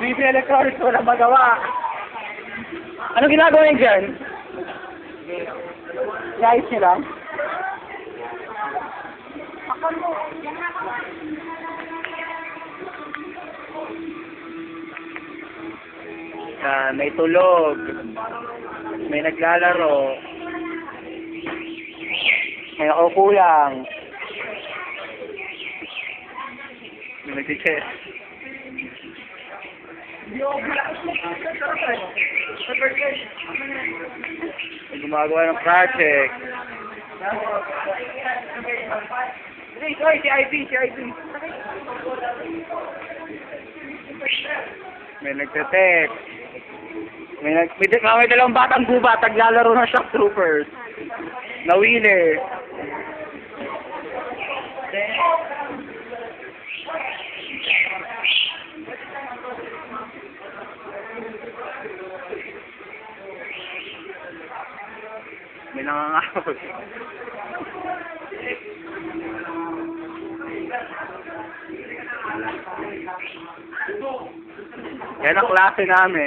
BB Electronics, wala magawa. Ano ginagawa niyo dyan? Guys niyo lang? Ah, may tulog. May naglalaro. May nakaupo lang. May gumagawa ng project. Hey, sorry, si IB, si IB. May nagte-text. May nag may, may, dalawang batang gubat naglalaro ng shock troopers. Nawili. May nangangahos. Yan ang klase namin.